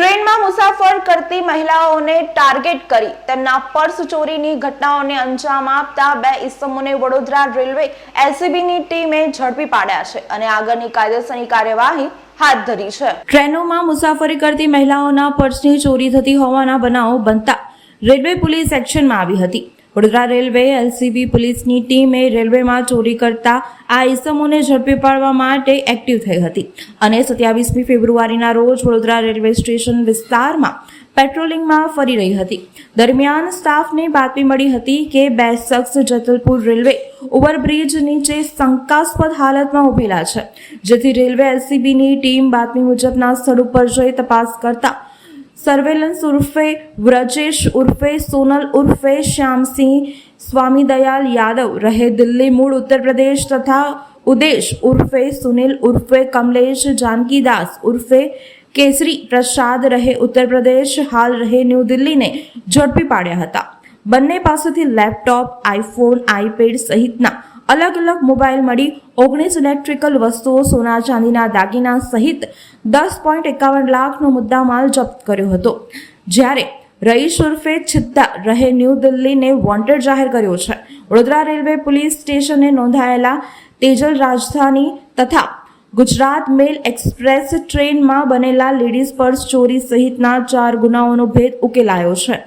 ટ્રેનમાં મુસાફર કરતી મહિલાઓને ટાર્ગેટ કરી તેમના પર્સ ચોરીની ઘટનાઓને અંજામ આપતા બે ઇસમોને વડોદરા રેલવે એલસીબીની ટીમે ઝડપી પાડ્યા છે અને આગળની કાયદેસરની કાર્યવાહી હાથ ધરી છે. ટ્રેનોમાં મુસાફરી કરતી મહિલાઓના પર્સની ચોરી થતી હોવાના બનાવો બનતા રેલવે પોલીસ એક્શનમાં આવી હતી. વડોદરા રેલવે એલસીબી પોલીસની ટીમે રેલવેમાં ચોરી કરતા આ ઇસમોને ઝડપી પાડવા માટે એક્ટિવ થઈ હતી. અને સત્યાવીસમી ફેબ્રુઆરીના રોજ વડોદરા રેલવે સ્ટેશન વિસ્તારમાં પેટ્રોલિંગમાં ફરી રહી હતી. દરમિયાન સ્ટાફને બાતમી મળી હતી કે બે શખ્સ જતલપુર રેલવે ઓવરબ્રિજ નીચે શંકાસ્પદ હાલતમાં ઉભેલા છે, જેથી રેલવે એલસીબીની ટીમ બાતમી મુજબના સ્થળ ઉપર જઈ તપાસ કરતા સર્વેલન્સ ઉર્ફે વ્રજેશ ઉર્ફે સોનલ ઉર્ફે શ્યામસિંહ સ્વામી દયાલ યાદવ રહે દિલ્હી મૂળ ઉત્તર પ્રદેશ તથા ઉદેશ ઉર્ફે સુનિલ ઉર્ફે કમલેશ જાનકીદાસ ઉર્ફે કેસરી પ્રસાદ રહે ઉત્તર પ્રદેશ હાલ રહે ન્યૂ દિલ્હીને ઝડપી પાડ્યા હતા બંને પાસેથી લેપટોપ આઈફોન આઈપેડ સહિતના અલગ અલગ મોબાઈલ મળી ઓગણીસ ઇલેક્ટ્રિકલ વસ્તુઓ સોના ચાંદીના દાગીના સહિત દસ પોઈન્ટ એકાવન લાખનો મુદ્દામાલ જપ્ત કર્યો હતો. જ્યારે રઈસ ઉર્ફે છિદ્દા રહે ન્યૂ દિલ્હીને વોન્ટેડ જાહેર કર્યો છે. વડોદરા રેલવે પોલીસ સ્ટેશને નોંધાયેલા તેજલ રાજધાની તથા ગુજરાત મેલ એક્સપ્રેસ ટ્રેનમાં બનેલા લેડીઝ પર્સ ચોરી સહિતના ચાર ગુનાઓનો ભેદ ઉકેલાયો છે.